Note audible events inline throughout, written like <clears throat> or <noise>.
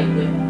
있고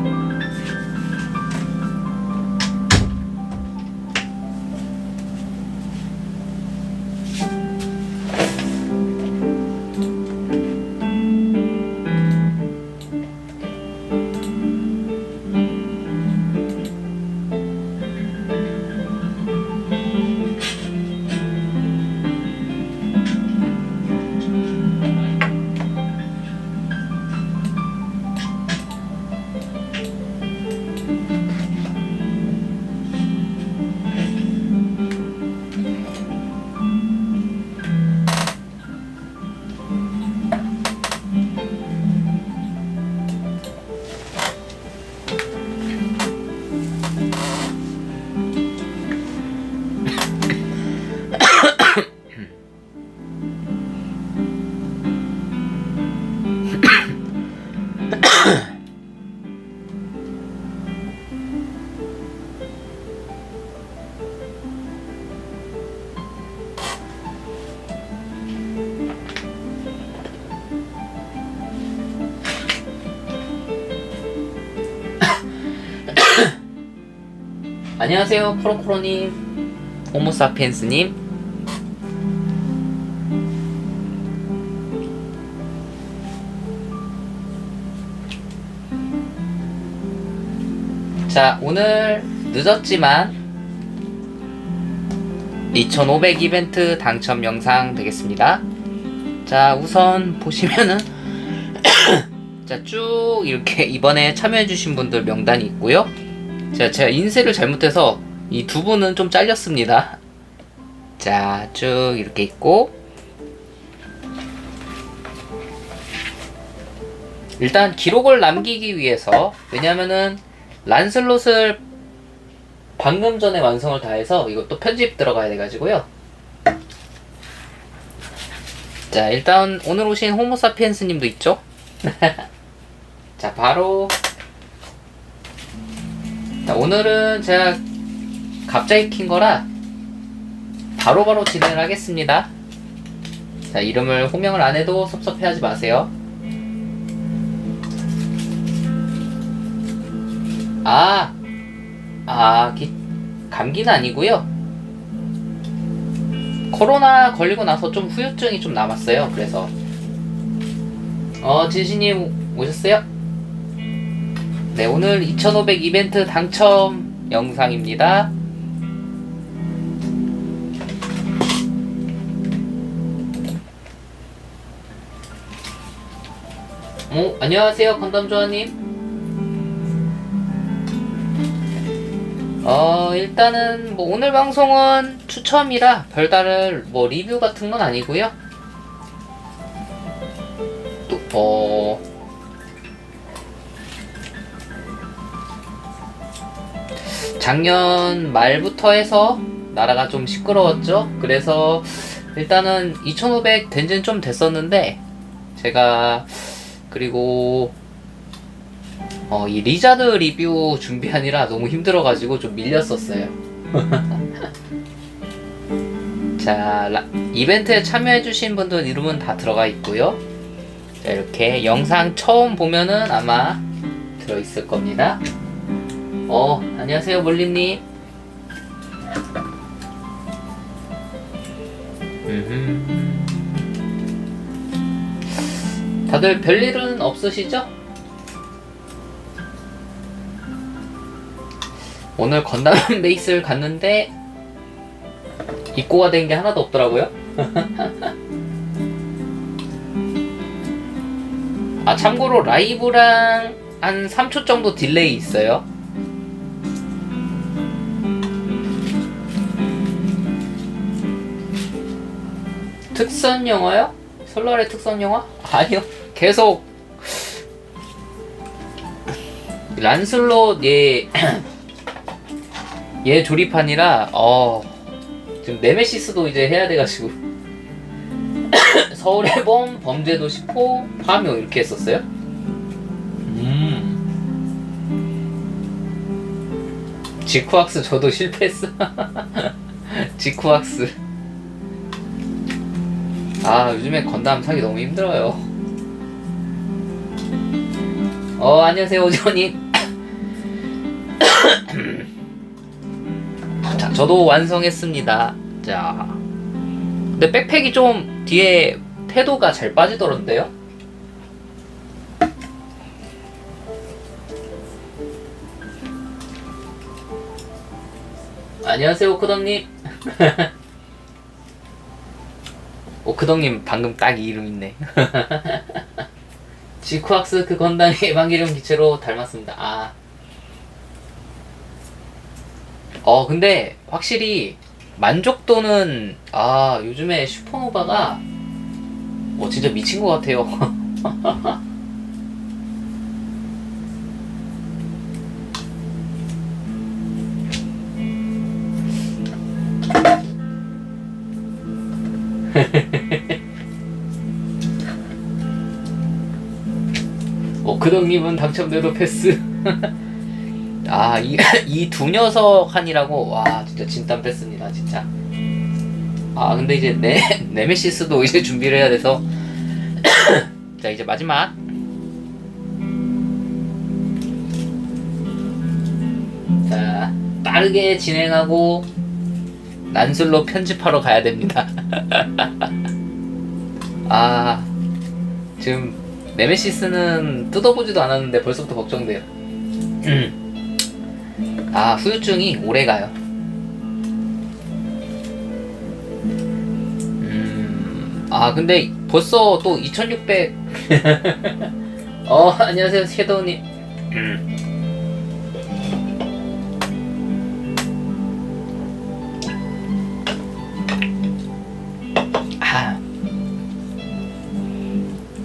안녕하세요, 프로코로님, 호모사피엔스님. 자, 오늘 늦었지만 2500 이벤트 당첨 영상 되겠습니다. 자, 우선 보시면은 <coughs> 자, 쭉 이렇게 이번에 참여해주신 분들 명단이 있고요. 자, 제가 인쇄를 잘못해서 이 두 분은 좀 잘렸습니다. 자, 쭉 이렇게 있고 일단 기록을 남기기 위해서 왜냐면은 란슬롯을 방금 전에 완성을 다 해서 이것도 편집 들어가야 돼가지고요. 자, 일단 오늘 오신 호모사피엔스님도 있죠? <laughs> 자, 바로 자, 오늘은 제가 갑자기 킨 거라 바로 바로 진행을 하겠습니다. 자, 이름을 호명을 안 해도 섭섭해 하지 마세요. 아, 아, 기, 감기는 아니고요. 코로나 걸리고 나서 좀 후유증이 좀 남았어요. 그래서 어, 진시님 오셨어요? 네, 오늘 2500 이벤트 당첨 영상입니다. 어, 안녕하세요, 건담조아님. 어, 일단은 뭐 오늘 방송은 추첨이라 별다른 뭐 리뷰 같은 건 아니고요. 또, 어, 작년 말부터 해서 나라가 좀 시끄러웠죠. 그래서 일단은 2500 된 지는 좀 됐었는데 제가 그리고 어, 이 리자드 리뷰 준비하느라 너무 힘들어가지고 좀 밀렸었어요. <laughs> 자, 라- 이벤트에 참여해주신 분들 이름은 다 들어가 있고요. 자, 이렇게 영상 처음 보면은 아마 들어있을 겁니다. 어, 안녕하세요, 몰림님. 음흠. 다들 별일은 없으시죠? 오늘 건담 <laughs> 베이스를 갔는데 입고가 된 게 하나도 없더라고요. <laughs> 아 참고로 라이브랑 한 3초 정도 딜레이 있어요. 특선 영화요? 설날의 특선 영화? 아니요. 계속 란슬롯 얘, <clears throat> 얘 조립판이라 어 지금 네메시스도 이제 해야 돼가지고 <clears throat> 서울의 범, 범죄도 10호, 파묘 이렇게 했었어요. 음. 지쿠학스 저도 실패했어. <laughs> 지쿠학스. 아 요즘에 건담 사기 너무 힘들어요. 어 안녕하세요 오지호님. <coughs> 자 저도 완성했습니다. 자 근데 백팩이 좀 뒤에 태도가 잘 빠지더런데요? 안녕하세요 오 <laughs> 크덕님 방금 딱 이 이름 있네 <laughs> 지쿠악스 그 건담이 에반게리온 기체로 닮았습니다. 아. 어, 근데 확실히 만족도는 아, 요즘에 슈퍼노바가 어, 진짜 미친 것 같아요. <laughs> 오크덕님은 당첨돼도 패스. <laughs> 아, 이, <laughs> 이두 녀석 한이라고, 와, 진짜 진땀 뺐습니다, 진짜. 아, 근데 이제 네, <laughs> 네메시스도 이제 준비를 해야 돼서. <coughs> 자, 이제 마지막. 자, 빠르게 진행하고, 난술로 편집하러 가야 됩니다. 아, 지금 네메시스는 뜯어보지도 않았는데 벌써부터 걱정돼요. 아 후유증이 오래 가요. 음, 아 근데 벌써 또 2,600. <laughs> 어 안녕하세요 섀도우님.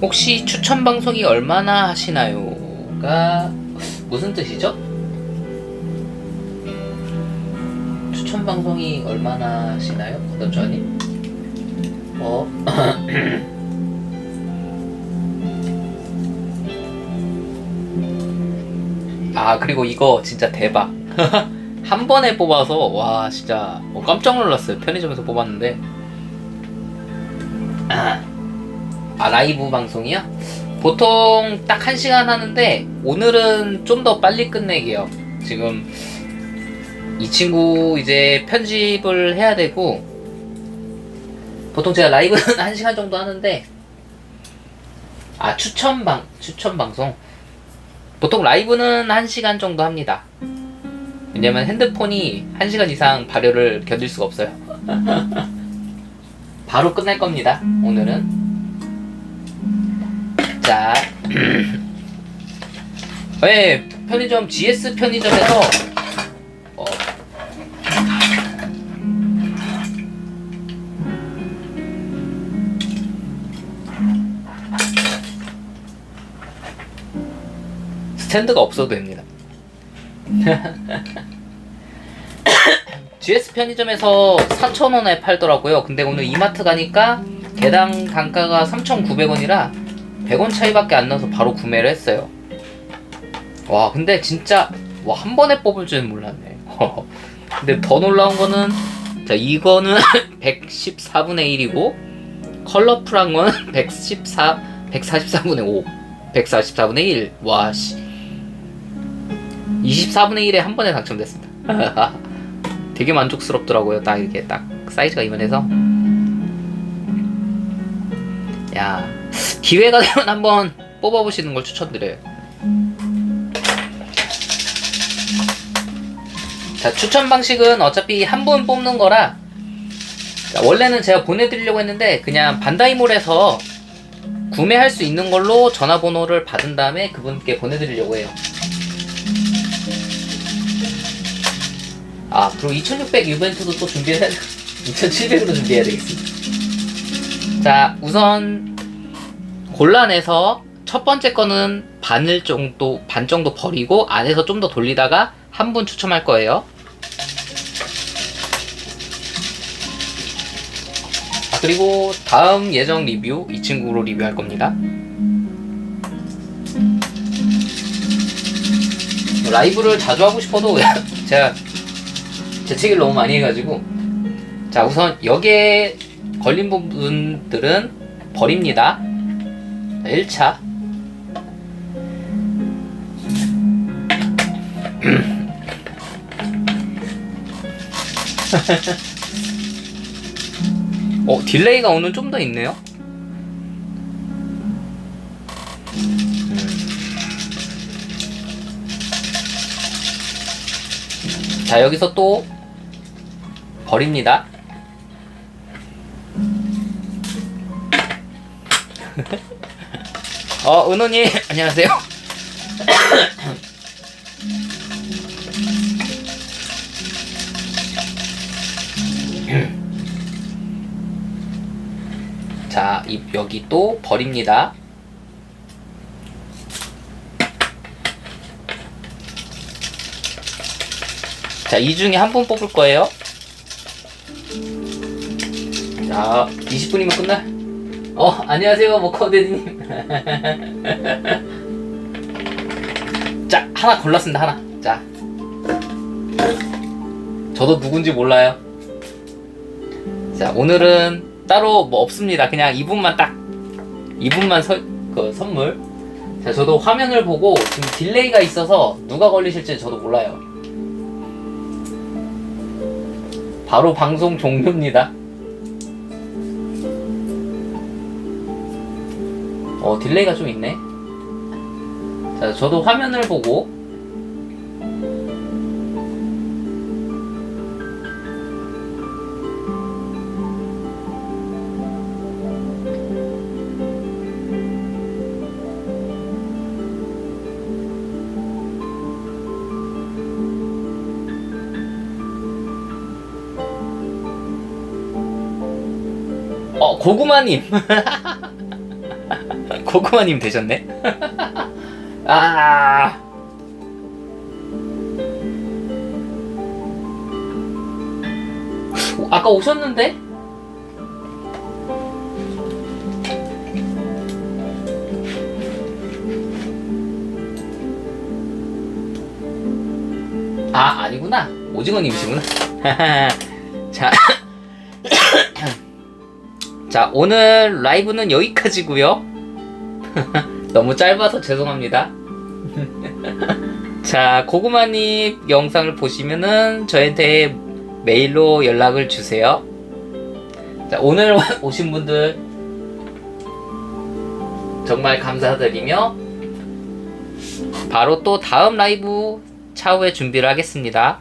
혹시 추천 방송이 얼마나 하시나요?가 무슨 뜻이죠? 추천 방송이 얼마나 하시나요? 거던전이? 어? <clears throat> 아 그리고 이거 진짜 대박 <laughs> 한 번에 뽑아서 와 진짜 어, 깜짝 놀랐어요 편의점에서 뽑았는데 아 라이브 방송이요? 보통 딱 1시간 하는데 오늘은 좀 더 빨리 끝내게요. 지금 이 친구 이제 편집을 해야 되고 보통 제가 라이브는 <laughs> 1시간 정도 하는데 아 추천방 추천 방송? 보통 라이브는 1시간 정도 합니다. 왜냐면 핸드폰이 1시간 이상 발열을 견딜 수가 없어요. <laughs> 바로 끝날 겁니다 오늘은 자, <clears throat> 네, 편의점 GS 편의점에서 어, 스탠드가 없어도 됩니다. <laughs> GS 편의점에서 4,000원에 팔더라고요. 근데 오늘 이마트 가니까 개당 단가가 3,900원이라 100원 차이밖에 안 나서 바로 구매를 했어요. 와, 근데 진짜 와, 한 번에 뽑을 줄은 몰랐네. <laughs> 근데 더 놀라운 거는 자, 이거는 <laughs> 114분의 1이고 컬러풀한 거는 114 144분의 5. 144분의 1. 와, 씨. 24분의 1에 한 번에 당첨됐습니다. <laughs> 되게 만족스럽더라고요. 딱 이게 딱 사이즈가 이만해서. 야, 기회가 되면 한번 뽑아보시는 걸 추천드려요. 자, 추천 방식은 어차피 한 분 뽑는 거라 자, 원래는 제가 보내드리려고 했는데 그냥 반다이몰에서 구매할 수 있는 걸로 전화번호를 받은 다음에 그분께 보내드리려고 해요. 아, 그리고 2600 이벤트도 또 준비해야, 2700으로 <laughs> 준비해야 되겠습니다. 자, 우선 골라내서 첫 번째 거는 반을 정도, 반 정도 버리고 안에서 좀 더 돌리다가 한 분 추첨할 거예요. 아, 그리고 다음 예정 리뷰 이 친구로 리뷰할 겁니다. 라이브를 자주 하고 싶어도 <laughs> 제가 재채기를 너무 많이 해가지고 자 우선 여기에 걸린 부분들은 버립니다 1차 어 딜레이가 오늘 좀 더 있네요. 음. 자 여기서 또 버립니다. 어 은호님 <laughs> 안녕하세요. <coughs> 자, 이, 여기 또 버립니다. 자, 이 중에 한 분 뽑을 거예요. 자, 20분이면 끝날. 어, 안녕하세요, 모커데디님. <laughs> 자, 하나 골랐습니다, 하나. 자. 저도 누군지 몰라요. 자, 오늘은 따로 뭐 없습니다. 그냥 이분만 딱, 이분만 서, 그 선물. 자, 저도 화면을 보고 지금 딜레이가 있어서 누가 걸리실지 저도 몰라요. 바로 방송 종료입니다. 어, 딜레이가 좀 있네. 자, 저도 화면을 보고 어, 고구마님. <laughs> 고구마님 되셨네. <laughs> 아. 오, 아까 오셨는데? 아, 아니구나. 오징어님이시구나. <laughs> 자. <coughs> <coughs> 자, 오늘 라이브는 여기까지고요. <laughs> 너무 짧아서 죄송합니다. <laughs> 자, 고구마님 영상을 보시면은 저한테 메일로 연락을 주세요. 자, 오늘 <laughs> 오신 분들 정말 감사드리며 바로 또 다음 라이브 차후에 준비를 하겠습니다.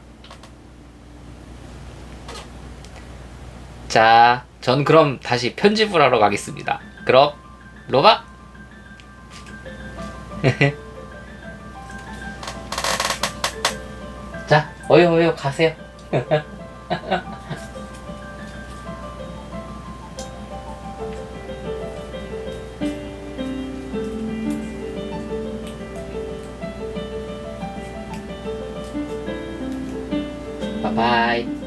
자, 전 그럼 다시 편집을 하러 가겠습니다. 그럼 로바 <laughs> 자, 어여 어여 가세요. <laughs> 바이바이.